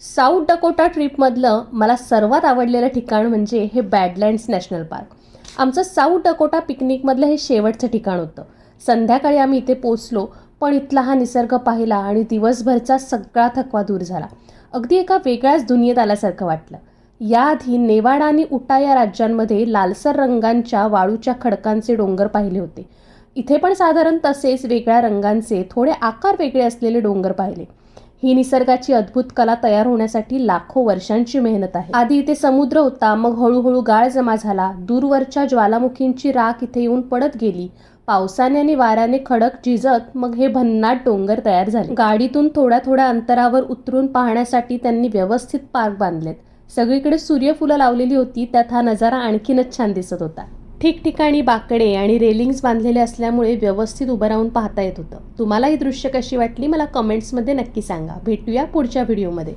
South Dakota ट्रिपमधलं मला सर्वात आवडलेलं ठिकाण म्हणजे हे बॅडलँड्स नॅशनल पार्क आमचं साऊथ डकोटा पिकनिकमधलं हे शेवटचं ठिकाण होतं. संध्याकाळी आम्ही इथे पोचलो पण इथला हा निसर्ग पाहिला आणि दिवसभरचा सगळा थकवा दूर झाला. अगदी एका वेगळ्याच दुनियेत आल्यासारखं वाटलं. याआधी नेवाडा आणि उटा या राज्यांमध्ये लालसर रंगांच्या वाळूच्या खडकांचे डोंगर पाहिले होते. इथे पण साधारण तसेच वेगळ्या रंगांचे थोडे आकार वेगळे असलेले डोंगर पाहिले. ही निसर्गाची अद्भुत कला तयार होण्यासाठी लाखो वर्षांची मेहनत आहे. आधी इथे समुद्र होता मग हळूहळू गाळ जमा झाला. दूरवरच्या ज्वालामुखींची राख इथे येऊन पडत गेली. पावसाने आणि वाऱ्याने खडक झिजत मग हे भन्नाट डोंगर तयार झाले. गाडीतून थोड्या थोड्या अंतरावर उतरून पाहण्यासाठी त्यांनी व्यवस्थित पार्क बांधलेत. सगळीकडे सूर्यफुलं लावलेली होती त्यात हा नजारा आणखीनच छान दिसत होता. ठिकठिकाणी बाकडे आणि रेलिंग्स बांधलेले असल्यामुळे व्यवस्थित उभं राहून पाहता येत होतं. तुम्हाला ही दृश्य कशी वाटली मला कमेंट्समध्ये नक्की सांगा. भेटूया पुढच्या व्हिडिओमध्ये.